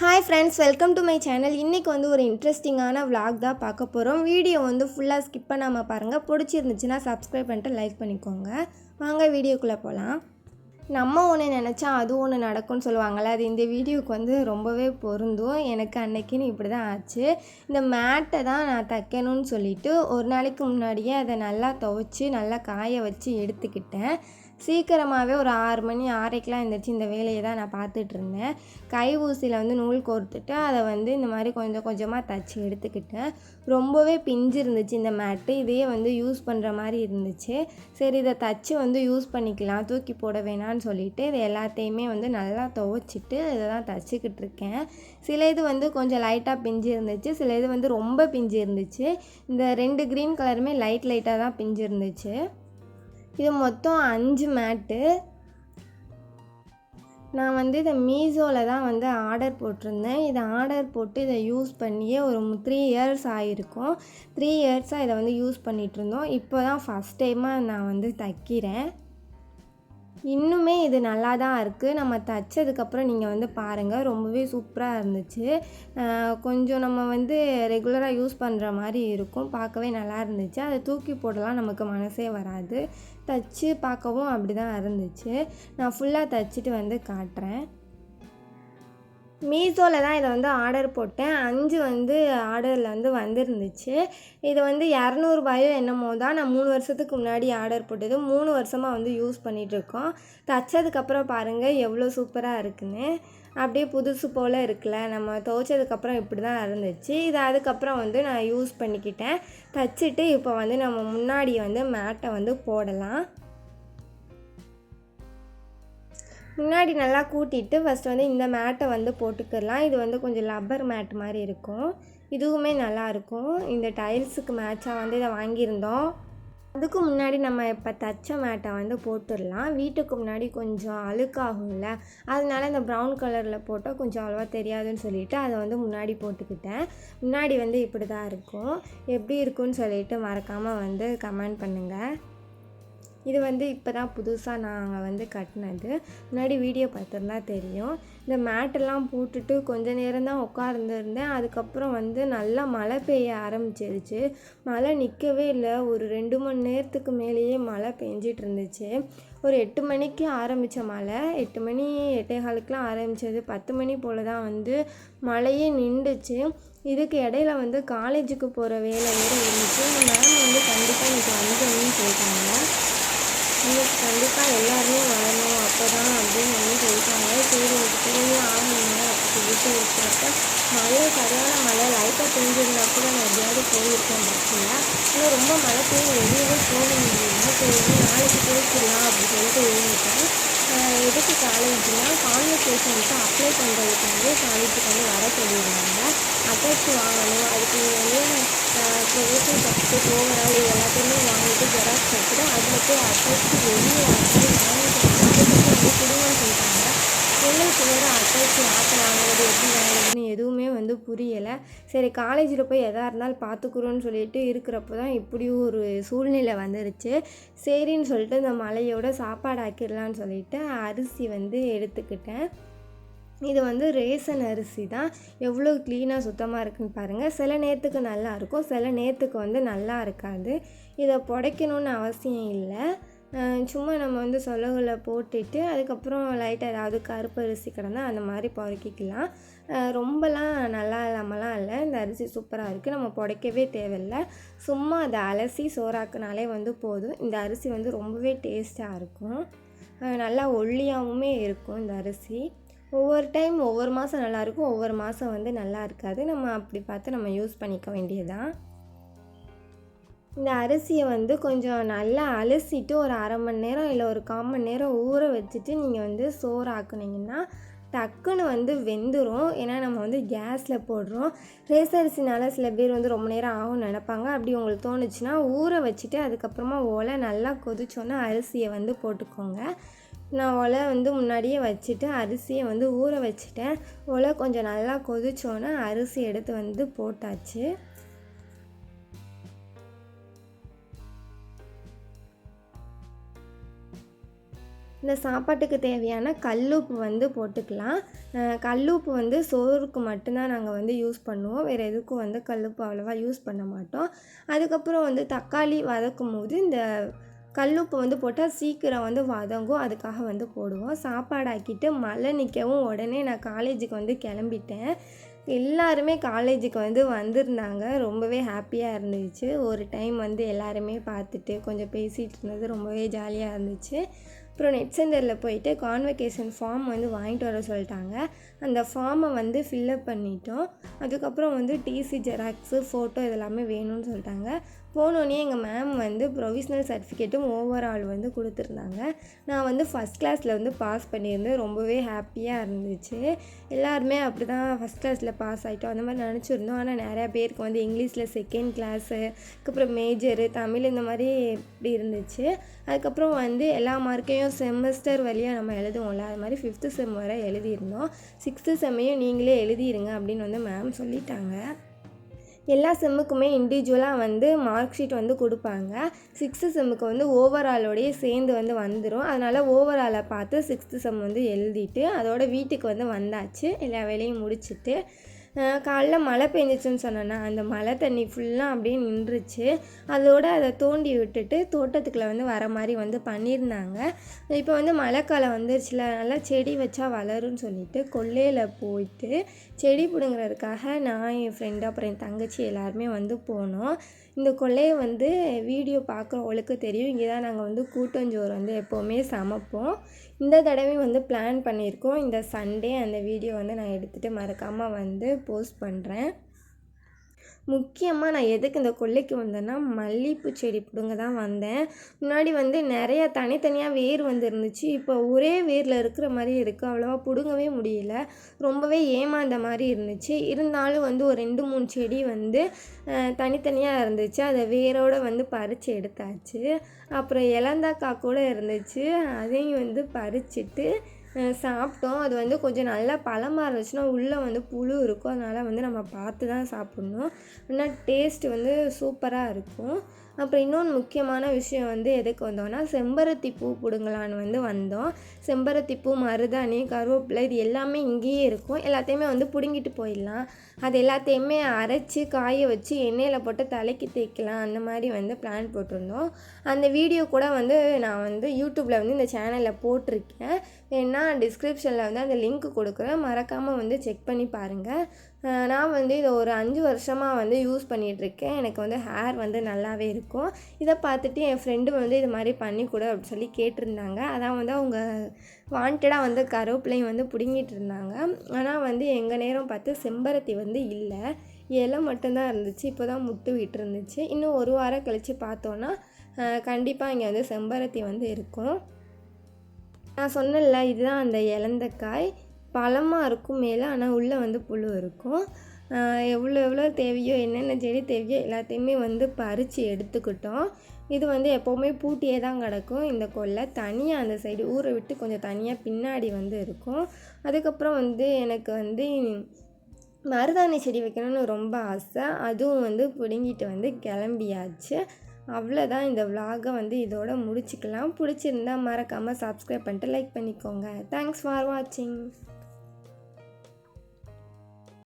Hi friends welcome to my channel இன்றைக்கி வந்து ஒரு இன்ட்ரெஸ்டிங்கான vlog தான் பார்க்க போகிறோம் வீடியோ வந்து ஃபுல்லாக ஸ்கிப் பண்ணாமல் பாருங்கள் பிடிச்சிருந்துச்சுன்னா சப்ஸ்கிரைப் பண்ணிட்டு லைக் பண்ணிக்கோங்க. வாங்க வீடியோக்குள்ளே போகலாம் நம்ம ஒன்று நினச்சா அது ஒன்று நடக்கும்னு சொல்லுவாங்கள்ல அது இந்த வீடியோவுக்கு வந்து ரொம்பவே பொருந்தும். எனக்கு அன்னைக்குன்னு இப்படி தான் ஆச்சு. இந்த மேட்டை தான் நான் தைக்கணும்னு சொல்லிட்டு ஒரு நாளைக்கு முன்னாடியே அதை நல்லா துவைச்சி நல்லா காய வச்சு எடுத்துக்கிட்டேன். சீக்கிரமாகவே ஒரு ஆறு மணி ஆறைக்கெலாம் எழுந்திரிச்சு இந்த வேலையை தான் நான் பார்த்துட்டு இருந்தேன் கை ஊசியில் வந்து நூல் கோர்த்துட்டு அதை வந்து இந்த மாதிரி கொஞ்சம் கொஞ்சமாக தச்சு எடுத்துக்கிட்டேன். ரொம்பவே பிஞ்சு இருந்துச்சு இந்த மேட்டு. இதையே வந்து யூஸ் பண்ணுற மாதிரி இருந்துச்சு. சரி இதை தச்சு வந்து யூஸ் பண்ணிக்கலாம் தூக்கி போட வேணாம்னு சொல்லிட்டு இது எல்லாத்தையுமே வந்து நல்லா துவைச்சிட்டு இதை தான் தச்சுக்கிட்டு இருக்கேன் சில இது வந்து கொஞ்சம் லைட்டாக பிஞ்சு இருந்துச்சு சில இது வந்து ரொம்ப பிஞ்சு இருந்துச்சு. இந்த ரெண்டு க்ரீன் கலருமே லைட் லைட்டாக தான் பிஞ்சு இருந்துச்சு. இது மொத்தம் அஞ்சு மேட்டு. நான் வந்து இதை மீஷோவில் தான் வந்து ஆர்டர் போட்டிருந்தேன். இதை ஆர்டர் போட்டு இதை யூஸ் பண்ணியே ஒரு த்ரீ இயர்ஸ் ஆகிருக்கும் த்ரீ இயர்ஸாக இதை வந்து யூஸ் பண்ணிகிட்டு இருந்தோம் இப்போ தான் ஃபஸ்ட் டைமாக நான் வந்து தைக்கிறேன். இன்னுமே இது நல்லா தான் இருக்குது நம்ம தைச்சதுக்கப்புறம் நீங்கள் வந்து பாருங்கள் ரொம்பவே சூப்பராக இருந்துச்சு. கொஞ்சம் நம்ம வந்து ரெகுலராக யூஸ் பண்ணுற மாதிரி இருக்கும். பார்க்கவே நல்லா இருந்துச்சு. அதை தூக்கி போடலாம். நமக்கு மனசே வராது. தைச்சி பார்க்கவும் அப்படி தான் இருந்துச்சு. நான் ஃபுல்லாக தைச்சிட்டு வந்து காட்டுறேன். மீஷோவில் தான் இதை வந்து ஆர்டர் போட்டேன். அஞ்சு வந்து ஆர்டரில் வந்து வந்திருந்துச்சு. இது வந்து இரநூறுபாயோ என்னமோ தான் நான் மூணு வருஷத்துக்கு முன்னாடி ஆர்டர் போட்டது. மூணு வருஷமாக வந்து யூஸ் பண்ணிகிட்ருக்கோம் தைச்சதுக்கப்புறம் பாருங்கள் எவ்வளோ சூப்பராக இருக்குன்னு. அப்படியே புதுசு போல் இருக்குல்ல. நம்ம துவைச்சதுக்கப்புறம் இப்படி தான் இருந்துச்சு. இது அதுக்கப்புறம் வந்து நான் யூஸ் பண்ணிக்கிட்டேன். தச்சுட்டு இப்போ வந்து நம்ம முன்னாடி வந்து மேட்டை வந்து போடலாம். முன்னாடி நல்லா கூட்டிட்டு ஃபஸ்ட்டு வந்து இந்த மேட்டை வந்து போட்டுக்கிடலாம். இது வந்து கொஞ்சம் லப்பர் மேட் மாதிரி இருக்கும். இதுவுமே நல்லா இருக்கும். இந்த டைல்ஸுக்கு மேட்சாக வந்து இதை வாங்கியிருந்தோம். அதுக்கு முன்னாடி நம்ம இப்போ தச்ச மேட்டை வந்து போட்டுடலாம். வீட்டுக்கு முன்னாடி கொஞ்சம் அழுக்காகும்ல. அதனால இந்த ப்ரௌன் கலரில் போட்டால் கொஞ்சம் அவ்வளோவா தெரியாதுன்னு சொல்லிட்டு அதை வந்து முன்னாடி போட்டுக்கிட்டேன். முன்னாடி வந்து இப்படி தான் இருக்கும். எப்படி இருக்குன்னு சொல்லிட்டு மறக்காமல் வந்து கமெண்ட் பண்ணுங்கள் இது வந்து இப்போ தான் புதுசாக நாங்கள் வந்து கட்டினது. முன்னாடி வீடியோ பார்த்துருந்தா தெரியும். இந்த மேட்டெல்லாம் போட்டுட்டு கொஞ்ச நேரம் தான் உட்காந்துருந்தேன் அதுக்கப்புறம் வந்து நல்லா மழை பெய்ய ஆரம்பிச்சிருச்சு. மழை நிற்கவே இல்லை. ஒரு ரெண்டு மணி நேரத்துக்கு மேலேயே மழை பெஞ்சிட்டு இருந்துச்சு. ஒரு எட்டு மணிக்கு ஆரம்பித்த மழை. எட்டு மணி எட்டே காலுக்கெலாம் ஆரம்பித்தது பத்து மணி போல் தான் வந்து மழையே நின்றுச்சு. இதுக்கு இடையில வந்து காலேஜுக்கு போகிற வேலை வேறு இருந்துச்சு. மேம் வந்து கண்டிப்பாக இன்றைக்கி வந்துடணும்னு சொல்லிட்டாங்க. இன்னைக்கு கண்டிப்பாக எல்லாருமே வரணும். அப்போ தான் அப்படின்னு வந்து சொல்லிட்டாங்க. சரி எனக்கு திரும்பி ஆகணுங்க அப்படி சொல்லிட்டு இருக்கிறப்ப மழை சரியான மழை. லைட்டாக பெஞ்சிருந்தா கூட நான் எப்படியாவது போயிருக்கேன் பஸ்ஸில் ஆனால் ரொம்ப மழை பெய்யும் வெளியவே போக முடியல. சரி நாளைக்கு போய்க்கலாம் அப்படின்னு சொல்லிட்டு எழுதிட்டேன் ஆஹ் காலேஜ்னால் காலேஜ்னா கான்வெகேஷனுக்கு அப்ளை வந்து காலேஜுக்கு வந்து வர சொல்லியிருந்தாங்க. அட்டாச் வாங்கணும். அதுக்கு வந்து ப்ரொவிஷன் சர்டிஃபிகேட் ஓவரால் இது எல்லாத்தையுமே வாங்கிட்டு ஜெராக்ஸ் எடுத்துட்டு அதில் போய் அட்டாச் வெளியே வந்து வாங்கிட்டு வந்து கொடுங்கன்னு சொல்லிட்டாங்க. எங்களுக்கு வேறு அட்டாச் ஆட்டை வாங்குறது எப்படி வாங்குறதுன்னு புரியலை. சரி காலேஜில் போய் எதாக இருந்தாலும் பார்த்துக்குறோன்னு சொல்லிட்டு இருக்கிறப்போ தான் இப்படி ஒரு சூழ்நிலை வந்துருச்சு. சரின்னு சொல்லிட்டு இந்த மலையோட சாப்பாடு ஆக்கிடலான்னு சொல்லிட்டு அரிசி வந்து எடுத்துக்கிட்டேன். இது வந்து ரேசன் அரிசி தான். எவ்வளோ க்ளீனாக சுத்தமாக இருக்குன்னு பாருங்கள் சில நேரத்துக்கு நல்லா இருக்கும் சில நேரத்துக்கு வந்து நல்லா இருக்காது. இதை புடைக்கணுன்னு அவசியம் இல்லை. சும்மா நம்ம வந்து சொலகுல போட்டுட்டு அதுக்கப்புறம் லைட்டாக ஏதாவது கருப்பு அரிசி கிடந்தா அந்த மாதிரி பொறுக்கிக்கலாம். ரொம்பலாம் நல்லா இல்லாமலாம் இல்லை. இந்த அரிசி சூப்பராக இருக்குது நம்ம புடைக்கவே தேவையில்லை. சும்மா அதை அலசி சோறாக்குனாலே வந்து போதும். இந்த அரிசி வந்து ரொம்பவே டேஸ்ட்டாக இருக்கும். நல்லா ஒல்லியாகவுமே இருக்கும் இந்த அரிசி. ஒவ்வொரு டைம் ஒவ்வொரு மாதம் நல்லாயிருக்கும் ஒவ்வொரு மாதம் வந்து நல்லா இருக்காது. நம்ம அப்படி பார்த்து நம்ம யூஸ் பண்ணிக்க வேண்டியதுதான். இந்த அரிசியை வந்து கொஞ்சம் நல்லா அலசிட்டு ஒரு அரை மணி நேரம் இல்லை ஒரு கால் மணி நேரம் ஊற வச்சுட்டு நீங்கள் வந்து சோறு ஆக்குனீங்கன்னா டக்குன்னு வந்து வெந்துடும் ஏன்னா நம்ம வந்து கேஸில் போடுறோம். ரேஸ் அரிசினால சில பேர் வந்து ரொம்ப நேரம் ஆகும்னு நினைப்பாங்க. அப்படி உங்களுக்கு தோணுச்சுன்னா ஊற வச்சுட்டு அதுக்கப்புறமா ஒலை நல்லா கொதிச்சோன்னா அரிசியை வந்து போட்டுக்கோங்க. நான் ஒலை வந்து முன்னாடியே வச்சுட்டு அரிசியை வந்து ஊற வச்சுட்டேன். ஒலை கொஞ்சம் நல்லா கொதிச்சோன்னே அரிசி எடுத்து வந்து போட்டாச்சு. இந்த சாப்பாட்டுக்கு தேவையான கல்லுப்பு வந்து போட்டுக்கலாம். கல்லுப்பு வந்து சோறுக்கு மட்டும்தான் நாங்கள் வந்து யூஸ் பண்ணுவோம். வேறு எதுக்கும் வந்து கல்லுப்பு அவ்வளோவா யூஸ் பண்ண மாட்டோம். அதுக்கப்புறம் வந்து தக்காளி வதக்கும் போது இந்த கல்லுப்பு வந்து போட்டால் சீக்கிரம் வந்து வதங்கும். அதுக்காக வந்து போடுவோம். சாப்பாடு ஆக்கிட்டு மழை நிற்கவும் உடனே நான் காலேஜுக்கு வந்து கிளம்பிட்டேன். எல்லாருமே காலேஜுக்கு வந்து வந்திருந்தாங்க. ரொம்பவே ஹாப்பியாக இருந்துச்சு. ஒரு டைம் வந்து எல்லாருமே பார்த்துட்டு கொஞ்சம் பேசிகிட்டு இருந்தது ரொம்பவே ஜாலியாக இருந்துச்சு. அப்புறம் நெட் சென்டரில் போயிட்டு கான்வெகேஷன் ஃபார்ம் வந்து வாங்கிட்டு வர சொல்லிட்டாங்க. அந்த ஃபார்மை வந்து ஃபில்லப் பண்ணிட்டோம். அதுக்கப்புறம் வந்து டிசி ஜெராக்ஸு ஃபோட்டோ இதெல்லாமே வேணும்னு சொல்லிட்டாங்க. போனோடனே எங்கள் மேம் வந்து ப்ரொவிஷ்னல் சர்டிஃபிகேட்டும் ஓவரால் வந்து கொடுத்துருந்தாங்க. நான் வந்து ஃபஸ்ட் கிளாஸில் வந்து பாஸ் பண்ணியிருந்தேன். ரொம்பவே ஹாப்பியாக இருந்துச்சு. எல்லாருமே அப்படி தான் ஃபஸ்ட் கிளாஸில் பாஸ் ஆகிட்டோம் அந்த மாதிரி நினச்சிருந்தோம். ஆனால் நிறையா பேருக்கு வந்து இங்கிலீஷில் செகண்ட் கிளாஸு அதுக்கப்புறம் மேஜரு தமிழ் இந்த மாதிரி இப்படி இருந்துச்சு. அதுக்கப்புறம் வந்து எல்லா மார்க்கையும் செமஸ்டர் வழியாக நம்ம எழுதுவோம்ல. அது மாதிரி ஃபிஃப்த்து செம் வரை எழுதியிருந்தோம். சிக்ஸ்த்து செம்மையும் நீங்களே எழுதிருங்க அப்படின்னு வந்து மேம் சொல்லிட்டாங்க. எல்லா செம்முக்குமே இண்டிவிஜுவலாக வந்து மார்க் ஷீட் வந்து கொடுப்பாங்க. சிக்ஸ்த்து செம்முக்கு வந்து ஓவராலோடையே சேர்ந்து வந்து வந்துடும் அதனால் ஓவராலை பார்த்து சிக்ஸ்த்து செம் வந்து எழுதிட்டு அதோட வீட்டுக்கு வந்து வந்தாச்சு. எல்லா வேலையும் முடிச்சுட்டு. காலைல மழை பெஞ்சிச்சுன்னு சொன்னேன்னா அந்த மழை தண்ணி ஃபுல்லாக அப்படியே நின்றுச்சு. அதோடு அதை தோண்டி விட்டுட்டு தோட்டத்துக்குள்ளே வந்து வர மாதிரி வந்து பண்ணியிருந்தாங்க. இப்போ வந்து மழைக்காலம் வந்துருச்சுல நல்லா செடி வச்சா வளரும்னு சொல்லிட்டு கொல்லையில் போயிட்டு செடி பிடுங்கிறதுக்காக நான் என் ஃப்ரெண்டு அப்புறம் என் தங்கச்சி எல்லாருமே வந்து போனோம். இந்த கொல்லையை வந்து வீடியோ பார்க்குறவங்களுக்கு தெரியும். இங்கே தான் நாங்கள் வந்து கூட்டஞ்சோறு வந்து எப்போவுமே சமைப்போம். இந்த தடவை வந்து பிளான் பண்ணியிருக்கோம். இந்த சண்டே அந்த வீடியோ வந்து நான் எடுத்துகிட்டு மறக்காமல் வந்து போஸ்ட் பண்ணுறேன் முக்கியமாக நான் எதுக்கு இந்த கொல்லைக்கு வந்தேன்னா மல்லிகைப்பூ செடி பிடுங்க தான் வந்தேன். முன்னாடி வந்து நிறைய தனித்தனியாக வேர் வந்துருந்துச்சு. இப்போ ஒரே வேரில் இருக்கிற மாதிரி இருக்குது அவ்வளோவா பிடுங்கவே முடியல. ரொம்பவே ஏமாந்த மாதிரி இருந்துச்சு. இருந்தாலும் வந்து ஒரு ரெண்டு மூணு செடி வந்து தனித்தனியாக இருந்துச்சு. அதை வேரோடு வந்து பறித்து எடுத்தாச்சு. அப்புறம் இலந்தாக்காய் கூட இருந்துச்சு. அதையும் வந்து பறிச்சிட்டு சாப்பிட்டோம். அது வந்து கொஞ்சம் நல்லா பழமாக இருந்துச்சுன்னா உள்ளே வந்து புழு இருக்கும். அதனால் வந்து நம்ம பார்த்து தான் சாப்பிட்ணும். ஆனால் டேஸ்ட் வந்து சூப்பராக இருக்கும். அப்புறம் இன்னொன்று முக்கியமான விஷயம் வந்து எதுக்கு வந்தோம்னா செம்பருத்தி பூ பிடுங்கலான்னு வந்து வந்தோம். செம்பருத்தி பூ மருதாணி கருவேப்பிலை இது எல்லாமே இங்கேயே இருக்கும். எல்லாத்தையுமே வந்து பிடுங்கிட்டு போயிடலாம். அது எல்லாத்தையுமே அரைச்சி காய வச்சு எண்ணெயில் போட்டு தலைக்கு தேய்க்கலாம். அந்த மாதிரி வந்து பிளான் போட்டிருந்தோம். அந்த வீடியோ கூட வந்து நான் வந்து யூடியூப்பில் வந்து இந்த சேனலில் போட்டிருக்கேன். வேணால் டிஸ்கிரிப்ஷனில் வந்து அந்த லிங்க் கொடுக்குறேன். மறக்காமல் வந்து செக் பண்ணி பாருங்கள் நான் வந்து இதை ஒரு அஞ்சு வருஷமாக வந்து யூஸ் பண்ணிகிட்ருக்கேன் எனக்கு வந்து ஹேர் வந்து நல்லாவே இருக்கும். இதை பார்த்துட்டு என் ஃப்ரெண்டு வந்து இது மாதிரி பண்ணி கூட அப்படின்னு சொல்லி கேட்டிருந்தாங்க. அதான் வந்து அவங்க வாண்டடாக வந்து கருவேப்பிலையும் வந்து பிடுங்கிட்டு இருந்தாங்க ஆனால் வந்து எங்கள் நேரம் பார்த்து செம்பருத்தி வந்து இல்லை. இலை மட்டும்தான் இருந்துச்சு. இப்போ தான் முட்டு விட்டு இருந்துச்சு இன்னும் ஒரு வாரம் கழித்து பார்த்தோன்னா கண்டிப்பாக இங்கே வந்து செம்பருத்தி வந்து இருக்கும். நான் சொன்னேன்ல இதுதான் அந்த இலந்தக்காய். பழமாக இருக்கும் மேலே ஆனால் உள்ளே வந்து புழு இருக்கும். எவ்வளோ எவ்வளோ தேவையோ என்னென்ன செடி தேவையோ எல்லாத்தையுமே வந்து பறித்து எடுத்துக்கிட்டோம். இது வந்து எப்போவுமே பூட்டியே தான் கிடக்கும். இந்த கொல்லை தனியாக அந்த சைடு ஊரை விட்டு கொஞ்சம் தனியாக பின்னாடி வந்து இருக்கும். அதுக்கப்புறம் வந்து எனக்கு வந்து மருதாணி செடி வைக்கணும்னு ரொம்ப ஆசை. அதுவும் வந்து பிடுங்கிட்டு வந்து கிளம்பியாச்சு. அவ்வளோதான் இந்த விலாகை வந்து இதோட முடிச்சுக்கலாம். பிடிச்சிருந்தா மறக்காமல் சப்ஸ்கிரைப் பண்ணிட்டு லைக் பண்ணிக்கோங்க. தேங்க்ஸ் ஃபார் வாட்சிங்